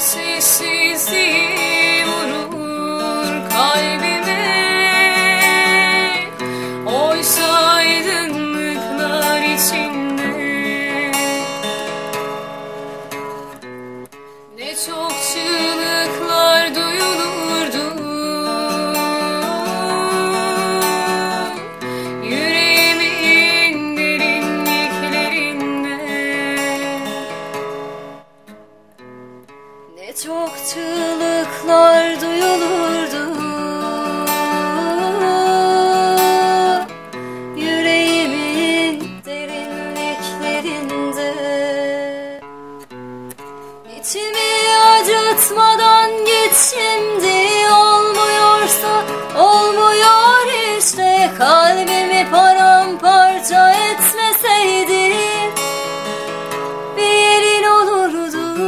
sessizliği vurur kalbime. Oysa aydınlıklar içinde. Ne çok çığlık İçimi acıtmadan git şimdi. Olmuyorsa olmuyor işte. Kalbimi paramparça etmeseydin Bir yerin olurdu.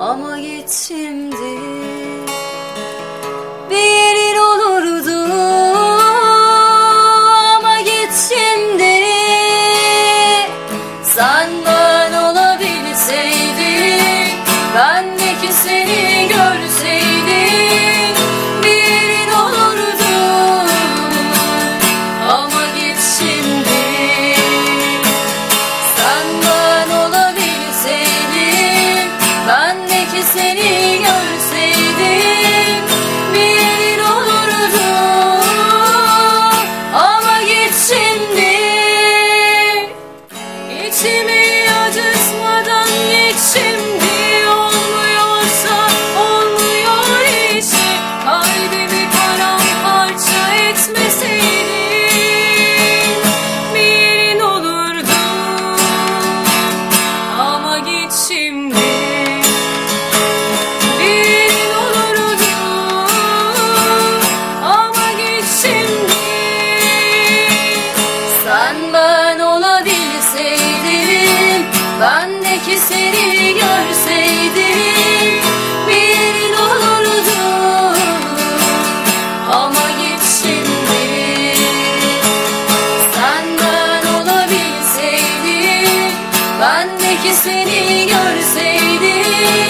Ama git şimdi. Bir olurdu. Ama git şimdi. Sen Bendeki seni görseydim Bir olurdu Ama git şimdi. Sen ben olabilseydim Bendeki seni görseydim